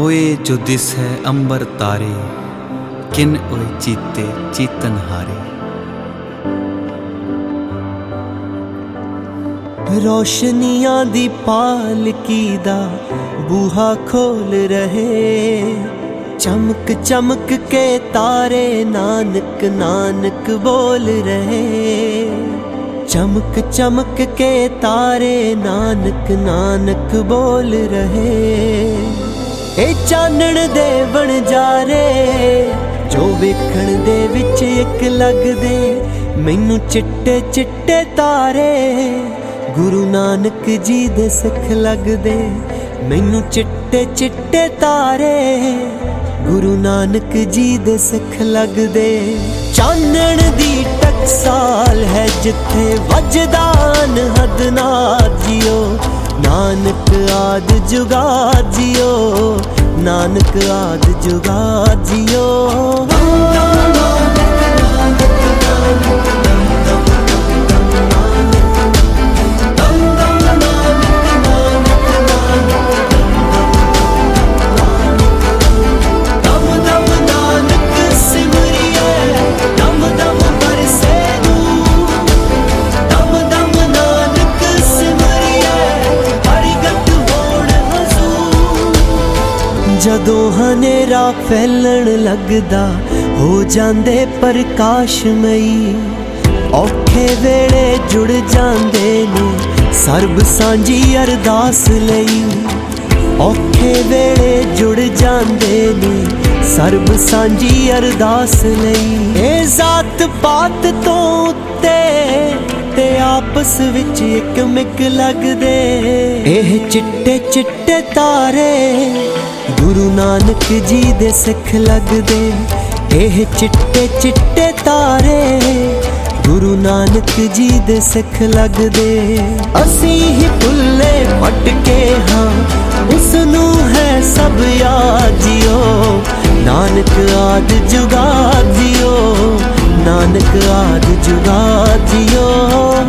ਓਏ ਜੋ ਦਿਸ ਹੈ ਅੰਬਰ ਤਾਰੇ, ਕਿਨ ਓਏ ਚੀਤੇ ਚੀਤਨ ਹਾਰੇ। ਰੋਸ਼ਨੀਆਂ ਦੀ ਪਾਲਕੀ ਦਾ ਬੂਹਾ ਖੋਲ ਰਹੇ, ਚਮਕ ਚਮਕ ਕੇ ਤਾਰੇ ਨਾਨਕ ਨਾਨਕ ਬੋਲ ਰਹੇ। ਚਮਕ ਚਮਕ ਕੇ ਤਾਰੇ ਨਾਨਕ ਨਾਨਕ ਬੋਲ ਰਹੇ। ਇਹ ਚਾਨਣ ਦੇ ਵਣਜਾਰੇ, ਜੋ ਵੇਖਣ ਦੇ ਵਿੱਚ ਇੱਕ ਲੱਗਦੇ, ਮੈਨੂੰ ਚਿੱਟੇ ਚਿੱਟੇ ਤਾਰੇ। ਗੁਰੂ ਨਾਨਕ ਜੀ ਦੇ ਸਿੱਖ ਲੱਗਦੇ, ਮੈਨੂੰ ਚਿੱਟੇ ਚਿੱਟੇ ਤਾਰੇ। ਗੁਰੂ ਨਾਨਕ ਜੀ ਦੇ ਸਿੱਖ ਲੱਗਦੇ। ਚਾਨਣ ਦੀ ਟਕਸਾਲ ਹੈ ਜਿੱਥੇ ਵੱਜਦਾਨ ਹਦਨਾ ਜਿਓ। ਨਾਨਕ ਆਦ ਜੁਗਾ ਜਿਓ ਨਾਨਕ ਆਦ ਜੁਗਾ ਜਿਓ। ਹਨੇਰਾ ਫੈਲਣ ਲੱਗਦਾ, ਹੋ ਜਾਂਦੇ ਪ੍ਰਕਾਸ਼ਮਈ। ਔਖੇ ਵੇਲੇ ਜੁੜ ਜਾਂਦੇ ਨੇ, ਸਰਬ ਸਾਂਝੀ ਅਰਦਾਸ ਲਈ। ਔਖੇ ਵੇਲੇ ਜੁੜ ਜਾਂਦੇ ਨੇ, ਸਰਬ ਸਾਂਝੀ ਅਰਦਾਸ ਲਈ। ਇਹ ਜ਼ਾਤ ਪਾਤ ਤੋਂ ਉੱਤੇ ਤੇ ਆਪਸ ਵਿੱਚ ਇੱਕ ਮਿਕ ਲੱਗਦੇ। ਇਹ ਚਿੱਟੇ ਚਿੱਟੇ ਤਾਰੇ ਗੁਰੂ ਨਾਨਕ ਜੀ ਦੇ ਸਿੱਖ ਲੱਗਦੇ, ਇਹ ਚਿੱਟੇ ਚਿੱਟੇ ਤਾਰੇ ਗੁਰੂ ਨਾਨਕ ਜੀ ਦੇ ਸਿੱਖ ਲੱਗਦੇ। ਅਸੀਂ ਹੀ ਭੁੱਲੇ ਭਟਕੇ ਹਾਂ ਉਸ ਨੂੰ ਹੈ ਸਭ ਯਾਦ ਜਿਓ। ਨਾਨਕ ਆਦ ਜੁਗਾ ਜਿਓ, ਨਾਨਕ ਆਦ ਜੁਗਾ ਜਿਓ।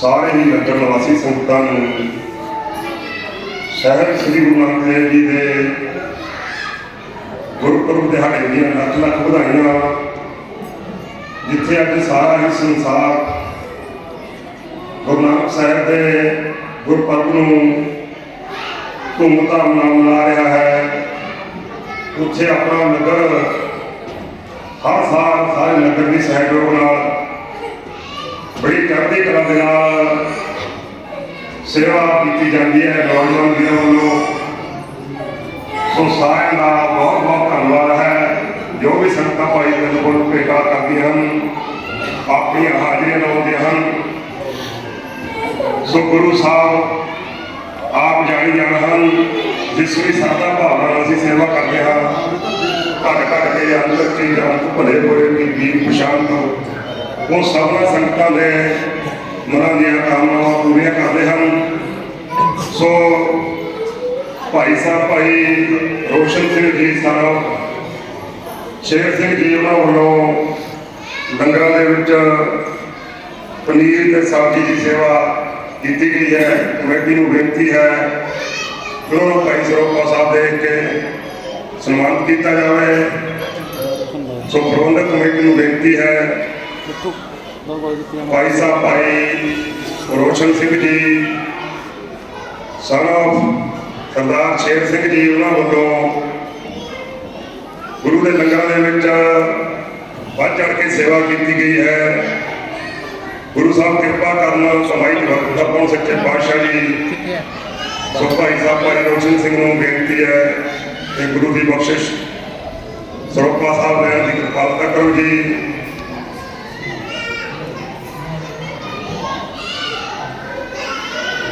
ਸਾਰੇ ਹੀ ਨਗਰ ਨਿਵਾਸੀ ਸੰਗਤਾਂ ਨੂੰ, ਸ਼ਹਿਰ ਸ੍ਰੀ ਗੁਰੂ ਨਾਨਕ ਦੇਵ ਜੀ ਦੇ ਗੁਰਪੁਰਬ ਦਿਹਾੜੇ ਦੀਆਂ ਲੱਖ ਲੱਖ ਵਧਾਈਆਂ। ਜਿੱਥੇ ਅੱਜ ਸਾਰਾ ਹੀ ਸੰਸਾਰ ਗੁਰੂ ਨਾਨਕ ਸਾਹਿਬ ਦੇ ਗੁਰਪੁਰਬ ਨੂੰ ਧੂਮਧਾਮ ਨਾਲ ਮਨਾ ਰਿਹਾ ਹੈ। ਉੱਥੇ ਆਪਣਾ ਨਗਰ ਹਰ ਸਾਲ ਸਾਰੇ ਨਗਰ ਦੀ ਸਹਿਯੋਗ ਨਾਲ ਬੜੀ ਚੜ੍ਹਦੀ ਕਲਾ ਦੇ ਨਾਲ ਸੇਵਾ ਕੀਤੀ ਜਾਂਦੀ ਹੈ ਨੌਜਵਾਨ ਵੀਰਾਂ ਵੱਲੋਂ। ਸੋ ਸਾਰਿਆਂ ਦਾ ਬਹੁਤ ਬਹੁਤ ਧੰਨਵਾਦ ਹੈ। ਜੋ ਵੀ ਸੰਗਤਾਂ ਭਾਈ ਦੇ ਕੋਲ ਭੇਟਾ ਕਰਦੀਆਂ ਹਨ, ਆਪਣੀਆਂ ਹਾਜ਼ਰੀਆਂ ਲਾਉਂਦੇ ਹਨ। ਸੋ ਗੁਰੂ ਸਾਹਿਬ ਆਪ ਜਾਣੀ ਜਾਣ ਹਨ, ਜਿਸ ਵੀ ਸਾਦਾ ਭਾਵਨਾ ਨਾਲ ਅਸੀਂ ਸੇਵਾ ਕਰਦੇ ਹਾਂ। ਘਟ ਘਟ ਕੇ ਅੰਦਰ ਕੀ ਭਲੇ ਹੋਏ ਵੀ ਵੀਰ ਪਛਾਣ ਤੋਂ ਉਹ ਸਭਨਾ ਸੰਗਤਾਂ ਦੇ ਮਨਾਂ ਦੀਆਂ ਕਾਮਨਾਵਾਂ ਪੂਰੀਆਂ ਕਰਦੇ ਹਨ। ਸੋ ਭਾਈ ਸਾਹਿਬ, ਭਾਈ ਰੋਸ਼ਨ ਸਿੰਘ ਜੀ ਸਾਹਿਬ ਸ਼ੇਰ ਸਿੰਘ ਜੀ ਉਹਨਾਂ ਵੱਲੋਂ ਲੰਗਰਾਂ ਦੇ ਵਿੱਚ ਪਨੀਰ ਤੇ ਸਬਜ਼ੀ ਦੀ ਸੇਵਾ ਕੀਤੀ ਗਈ ਹੈ। ਕਮੇਟੀ ਨੂੰ ਬੇਨਤੀ ਹੈ, ਉਹਨਾਂ ਨੂੰ ਭਾਈ ਸਰੋਪਾ ਸਾਹਿਬ ਦੇ ਕੇ ਸਨਮਾਨਿਤ ਕੀਤਾ ਜਾਵੇ। ਸੋ ਪ੍ਰਬੰਧਕ ਕਮੇਟੀ ਨੂੰ ਬੇਨਤੀ ਹੈ ਭਾਈ ਸਾਹਿਬ ਭਾਈ ਰੋਸ਼ਨ ਸਿੰਘ ਜੀ ਸਨ ਸਰਦਾਰ ਸ਼ੇਰ ਸਿੰਘ ਜੀ ਉਹਨਾਂ ਵੱਲੋਂ ਗੁਰੂ ਦੇ ਲੰਗਰਾਂ ਦੇ ਵਿੱਚ ਵੱਧ ਚੜ ਕੇ ਸੇਵਾ ਕੀਤੀ ਗਈ ਹੈ ਗੁਰੂ ਸਾਹਿਬ ਕਿਰਪਾ ਕਰਨ ਸਮਾਈ ਭਗਤ ਆਪੋ ਸੱਚੇ ਪਾਤਸ਼ਾਹ ਜੀ ਸੋ ਭਾਈ ਸਾਹਿਬ ਭਾਈ ਰੋਸ਼ਨ ਸਿੰਘ ਨੂੰ ਬੇਨਤੀ ਹੈ ਕਿ ਗੁਰੂ ਦੀ ਬਖਸ਼ਿਸ਼ ਸਰੋਪਾ ਸਾਹਿਬ ਨੇ ਦੀ ਕਿਰਪਾਲਤਾ ਕਰੋ ਜੀ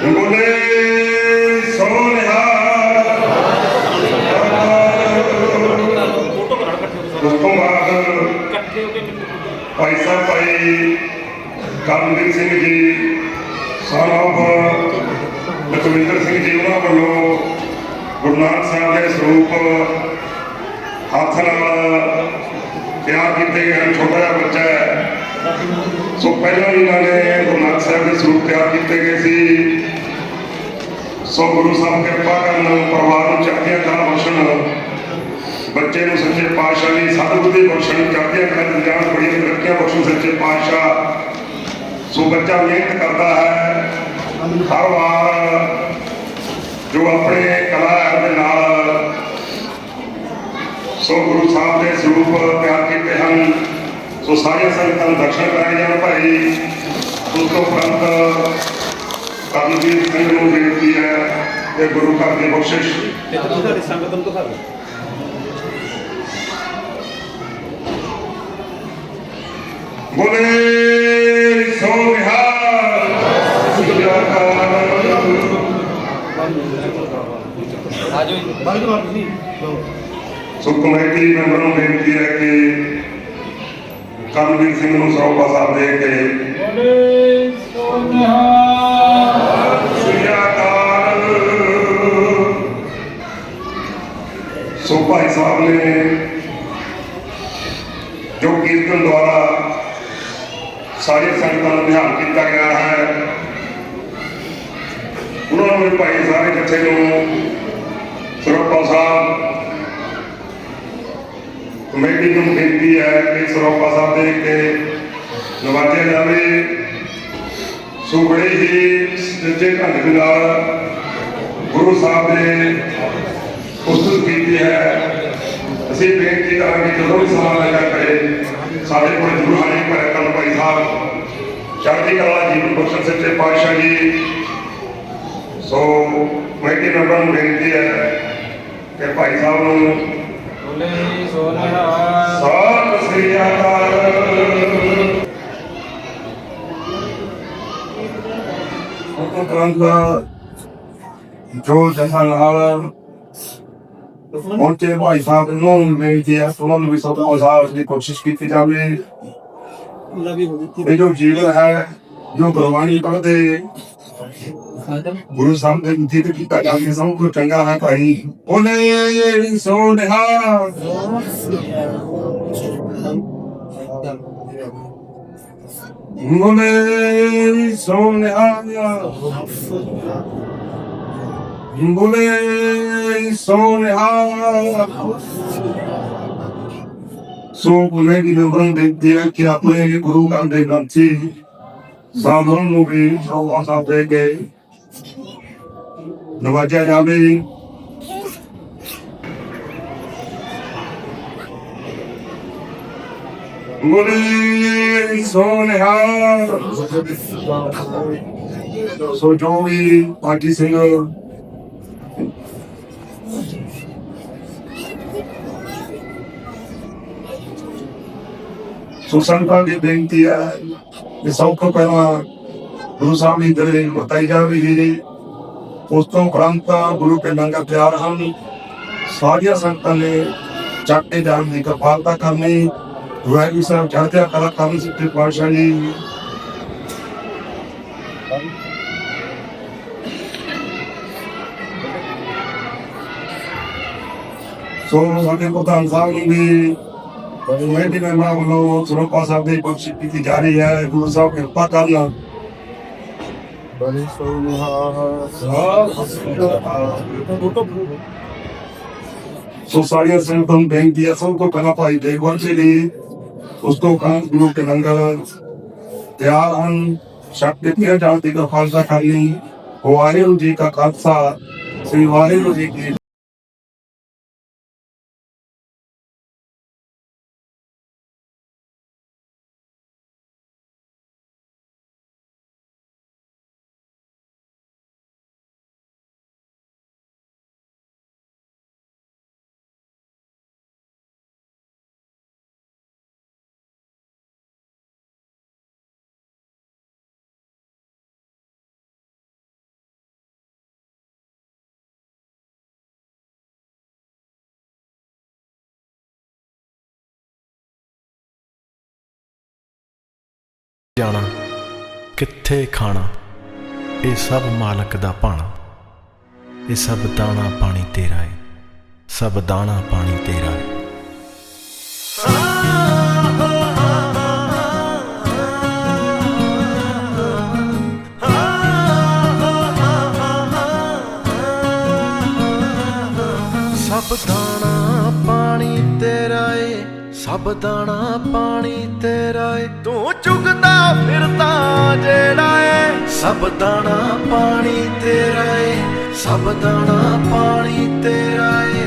ਬੋਲੇ ਸੋਨਿਹਾ ਜੀ ਕਰਮਵੀਰ ਸਿੰਘ ਜੀ ਸਾਰਾਫ ਲਖਵਿੰਦਰ ਸਿੰਘ ਜੀ ਉਹਨਾਂ ਵੱਲੋਂ ਗੁਰੂ ਨਾਨਕ ਸਾਹਿਬ ਦੇ ਸਰੂਪ ਹੱਥ ਨਾਲ ਤਿਆਰ ਕੀਤੇ ਗਏ ਹਨ। ਛੋਟਾ ਜਿਹਾ ਬੱਚਾ ਹੈ ਸੋ ਪਹਿਲਾਂ ਵੀ ਇਹਨਾਂ ਨੇ ਗੁਰੂ ਨਾਨਕ ਸਾਹਿਬ ਦੇ ਸਰੂਪ ਤਿਆਰ ਕੀਤੇ ਗਏ ਸੀ ਸੋ ਗੁਰੂ ਸਾਹਿਬ ਕਿਰਪਾ ਕਰਨ ਪਰਿਵਾਰ ਨੂੰ ਚੜ੍ਹਦੀਆਂ ਕਲਾ ਬਖਸ਼ਣ, ਬੱਚੇ ਨੂੰ ਸੱਚੇ ਪਾਤਸ਼ਾਹ ਨੇ ਸਤਿਗੁਰੂ ਦੀ ਬਖਸ਼ਣ, ਚੜ੍ਹਦੀਆਂ ਕਲਾ ਜਾਨ ਬੜੀਆਂ ਤਰੱਕੀਆਂ ਬਖਸ਼ਣ, ਸੱਚੇ ਪਾਤਸ਼ਾਹ ਸੋ ਬੱਚਾ ਮਿਹਨਤ ਕਰਦਾ ਹੈ। ਹਰ ਵਾਰ ਜੋ ਆਪਣੇ ਕਲਾ ਦੇ ਨਾਲ ਸੋ ਗੁਰੂ ਸਾਹਿਬ ਦੇ ਸਰੂਪ ਤਿਆਰ ਕੀਤੇ ਹਨ ਸੋ ਸਾਰੀਆਂ ਸੰਗਤਾਂ ਨੂੰ ਦਰਸ਼ਨ ਕਰਾਏ ਜਾਣ ਭਾਈ। ਉਸ ਤੋਂ ਉਪਰੰਤ ਕਰਮਜੀਤ ਸਿੰਘ ਨੂੰ ਬੇਨਤੀ ਹੈ ਕਿ ਗੁਰੂ ਘਰ ਦੀ ਬਖਸ਼ਿਸ਼। ਤੁਹਾਡੀ ਸੰਗਤ ਨੂੰ ਦਿਖਾ ਦਿਓ ਬੋਲੇ। ਸੋ ਨਿਹਾਲ ਅਕਾਲ ਆਜੋ ਜੀ। ਬਾਹਰ ਤੋਂ ਤੁਸੀਂ। ਸੋ ਕਮੇਟੀ ਮੈਂਬਰ ਨੂੰ ਬੇਨਤੀ ਹੈ ਕਿ ਕਰਮਜੀਤ ਸਿੰਘ ਨੂੰ ਸਰੋਪਾ ਸਾਹਿਬ ਦੇ ਕੇ ਸ੍ਰੀ ਅਕਾਲ। ਸੋ ਭਾਈ ਸਾਹਿਬ ਨੇ ਜੋ ਕੀਰਤਨ ਦੁਆਰਾ ਸਾਰੀ ਸੰਗਤਾਂ ਨੂੰ ਧਿਆਨ ਕੀਤਾ ਗਿਆ ਹੈ। ਉਹਨਾਂ ਨੂੰ ਭਾਈ ਸਾਰੇ ਜਥੇ ਨੂੰ ਸਰੋਪਾ ਸਾਹਿਬ, ਕਮੇਟੀ ਨੂੰ ਬੇਨਤੀ ਹੈ ਕਿ ਸਰੋਪਾ ਸਾਹਿਬ ਦੇ ਕੇ ਨਵਾਜਿਆ ਜਾਵੇ। ਸੋ ਬੜੇ ਹੀ ਸੱਚੇ ਢੰਗ ਦੇ ਨਾਲ ਗੁਰੂ ਸਾਹਿਬ ਨੇ ਉਸਤਤ ਕੀਤੀ ਹੈ। ਅਸੀਂ ਬੇਨਤੀ ਕਰਾਂਗੇ ਜਦੋਂ ਵੀ ਸਮਾਂ ਲੱਗਾ ਕਰੇ ਸਾਡੇ ਕੋਲ ਜ਼ਰੂਰ ਹਾਜ਼ਰ ਕਰੇ ਕਰਨ ਭਾਈ ਸਾਹਿਬ। ਚੜ੍ਹਦੀ ਕਲਾ ਜੀਵਨ ਬਖਸ਼ਣ ਸੱਚੇ ਪਾਤਸ਼ਾਹ ਜੀ। ਸੋ ਕਮੇਟੀ ਮੈਂਬਰਾਂ ਨੂੰ ਬੇਨਤੀ ਹੈ ਕਿ ਭਾਈ ਸਾਹਿਬ ਨੂੰ ਬੋਲੇ ਸੋ ਨਿਹਾਲ ਸਤਿ ਸ੍ਰੀ ਅਕਾਲ। ਉਪਰੰਤ ਜੋ ਜਹਾਂ ਨਾਲ ਪਹੁੰਚੇ ਭਾਈ ਸਾਹਿਬ ਨੂੰ ਬੇਨਤੀ ਹੈ ਉਹਨਾਂ ਨੂੰ ਵੀ ਸਭ ਤੋਂ ਦੀ ਕੋਸ਼ਿਸ਼ ਕੀਤੀ ਜਾਵੇ ਇਹ ਜੋ ਜੀਵਨ ਹੈ ਜੋ ਗੁਰਬਾਣੀ ਪੜ੍ਹਦੇ ਗੁਰੂ ਸਾਹਿਬ ਦੇ ਨੀਤੀ ਤੇ ਕੀਤਾ ਜਾਵੇ ਸਭ ਤੋਂ ਚੰਗਾ ਹੈ ਭਾਈ ਉਹਨੇ ਸੋਨਿਹਾ ਉਹਨੇ ਸੋਨਿਹਾ ਬੋਲੇ ਸੋਨਿਹਾ ਸੋ ਬੋਲੇ ਦੀ ਨੰਬਰ ਦੇ ਕਿ ਆਪਣੇ ਗੁਰੂ ਘਰ ਦੇ ਗ੍ਰੰਥੀ ਸਾਧਨ ਨੂੰ ਵੀ ਜੋ ਆਸਾ ਦੇ ਗਏ ਨਵਾਜਿਆ ਜਾਵੇ ਬੋਲੇ ਸੋਨਿਹਾ ਸੋ ਜੋ ਵੀ ਪਾਰਟੀ ਸਿੰਘ ਸੋ ਸੰਤਾਂ ਦੀ ਬੇਨਤੀ ਹੈ ਕਿ ਸਭ ਤੋਂ ਪਹਿਲਾਂ ਗੁਰੂ ਸਾਹਿਬ ਦੀ ਦਰਗਾਹ ਬਤਾਈ ਜਾਵੇਗੀ ਉਸ ਤੋਂ ਉਪਰੰਤ ਗੁਰੂ ਕੇ ਲੰਗਰ ਤਿਆਰ ਹਨ। ਸਾਰੀਆਂ ਸੰਗਤਾਂ ਨੇ ਚੱਕੇ ਜਾਣ ਦੀ ਕਿਰਪਾਲਤਾ ਕਰਨੀ। ਵਾਹਿਗੁਰੂ ਸਾਹਿਬ ਚੜ੍ਹਦਿਆ ਕਲਾ ਕਰਨ ਸਿੱਧੇ ਪਾਤਸ਼ਾਹ ਜੀ। ਸੋ ਸਾਡੇ ਪ੍ਰਧਾਨ ਸਾਹਿਬ ਨੂੰ ਵੀ ਮੈਂ ਵੀ ਮੈਂ ਵੱਲੋਂ ਸਰੋਪਾ ਸਾਹਿਬ ਦੀ ਬਖਸ਼ਿਸ਼ ਕੀਤੀ ਜਾ ਰਹੀ ਹੈ। ਗੁਰੂ ਸਾਹਿਬ ਕਿਰਪਾ ਕਰਨਾ। ਬੜੀ ਸੋ ਸਾਰੀਆਂ ਸੰਗਤਾਂ ਨੂੰ ਬੇਨਤੀ ਹੈ ਸਭ ਤੋਂ ਪਹਿਲਾਂ ਭਾਈ ਦੇਖਵਾਲ ਜੀ ਦੀ ਉਸ ਤੋਂ ਕਾਂ ਗੁਰੂ ਕੇ ਲੰਗਰ ਤਿਆਰ ਹਨ। ਸ਼ਕਤੀ ਪਿਆ ਜਾਂਦੀ ਦਾ ਖਾਲਸਾ ਕਰਨੀ ਵਾਹਿਗੁਰੂ ਜੀ ਕਾ ਖਾਲਸਾ ਸ੍ਰੀ ਵਾਹਿਗੁਰੂ ਜੀ ਕੀ ਜਾਣਾ, ਕਿੱਥੇ ਖਾਣਾ, ਇਹ ਸਭ ਮਾਲਕ ਦਾ ਭਾਣਾ ਇਹ ਸਭ ਦਾਣਾ ਪਾਣੀ ਤੇਰਾ ਏ, ਸਭ ਦਾਣਾ ਪਾਣੀ ਤੇਰਾ ਏ। ਸਭ ਦਾਣਾ ਪਾਣੀ ਤੇਰਾ ਏ। ਤੂੰ ਚੁਗਦਾ ਫਿਰਦਾ ਜਿਹੜਾ ਏ। ਸਭ ਦਾਣਾ ਪਾਣੀ ਤੇਰਾ ਏ। ਸਭ ਦਾਣਾ ਪਾਣੀ ਤੇਰਾ ਏ।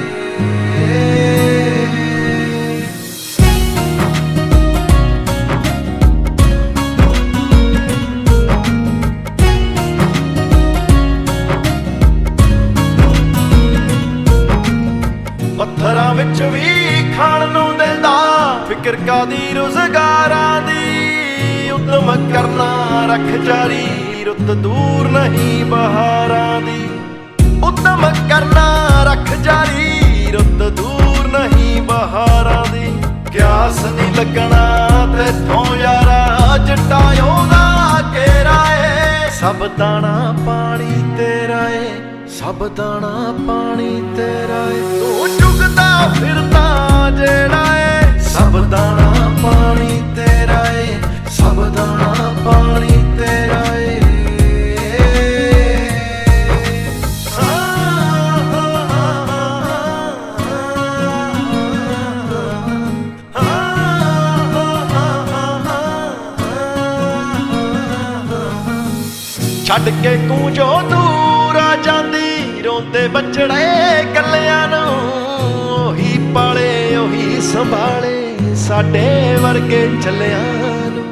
ਪੱਥਰਾਂ ਵਿੱਚ ਵੀ ਫਿਕਰ ਕਾਦੀ ਰੁਜ਼ਗਾਰਾਂ ਦੀ ਉਦਮ ਕਰਨਾ ਰੱਖ ਜਾਰੀ, ਰੁੱਤ ਦੂਰ ਨਹੀਂ ਬਹਾਰਾਂ ਦੀ। ਉਦਮ ਕਰਨਾ ਰੱਖ ਜਾਰੀ, ਰੁੱਤ ਦੂਰ ਨਹੀਂ ਬਹਾਰਾਂ ਦੀ। ਕਿਆਸ ਨਹੀਂ ਲੱਗਣਾ ਤੇ ਥੋਂ ਯਾਰਾ ਜਟਾਇਓ ਦਾ ਕੇਰਾ ਏ। ਸਭ ਦਾਣਾ ਪਾਣੀ ਤੇਰਾ ਏ, ਸਭ ਦਾਣਾ ਪਾਣੀ ਤੇਰਾ ਏ। ਤੂੰ ਚੁਗਦਾ ਫਿਰਦਾ ਜਿਹੜਾ ਏ। ਸਭ ਦਾਣਾ ਪਾਣੀ ਤੇਰਾ ਏ, ਸਭ ਦਾਣਾ ਪਾਣੀ ਤੇਰਾ ਏ। ਛੱਡ ਕੇ ਕੂੰਜੋ ਦੂਰ ਆ ਜਾਂਦੀ, ਰੋਂਦੇ ਬੱਚੜੇ ਕੱਲਿਆਂ ਨੂੰ, ਉਹੀ ਪਾਲੇ, ਉਹੀ ਸੰਭਾਲੇ। ਸਾਡੇ ਵਰਗੇ ਚੱਲਿਆਂ ਨੂੰ।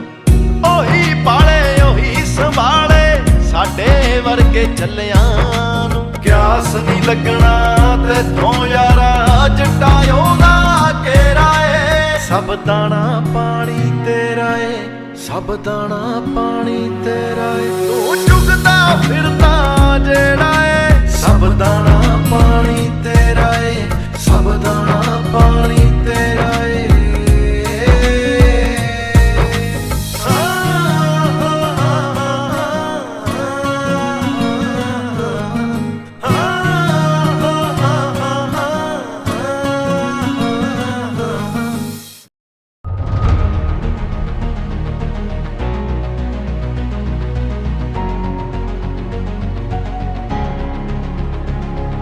ਉਹੀ ਪਾਲੇ, ਉਹੀ ਸੰਭਾਲੇ ਸਾਡੇ ਵਰਗੇ ਚੱਲਿਆਂ ਨੂੰ। ਕਿਆਸ ਨਹੀਂ ਲੱਗਣਾ ਤੇਥੋਂ ਯਾਰਾ ਜਟਾਇਓ ਦਾ ਕੇਰਾ ਏ। ਸਭ ਦਾਣਾ ਪਾਣੀ ਤੇਰਾ ਏ, ਸਭ ਦਾਣਾ ਪਾਣੀ ਤੇਰਾ ਏ। ਤੂੰ ਚੁਗਦਾ ਫਿਰਦਾ ਜਿਹੜਾ ਏ, ਸਭ ਦਾਣਾ ਪਾਣੀ ਤੇਰਾ ਏ, ਸਭ ਦਾਣਾ ਪਾਣੀ ਤੇਰਾ ਏ।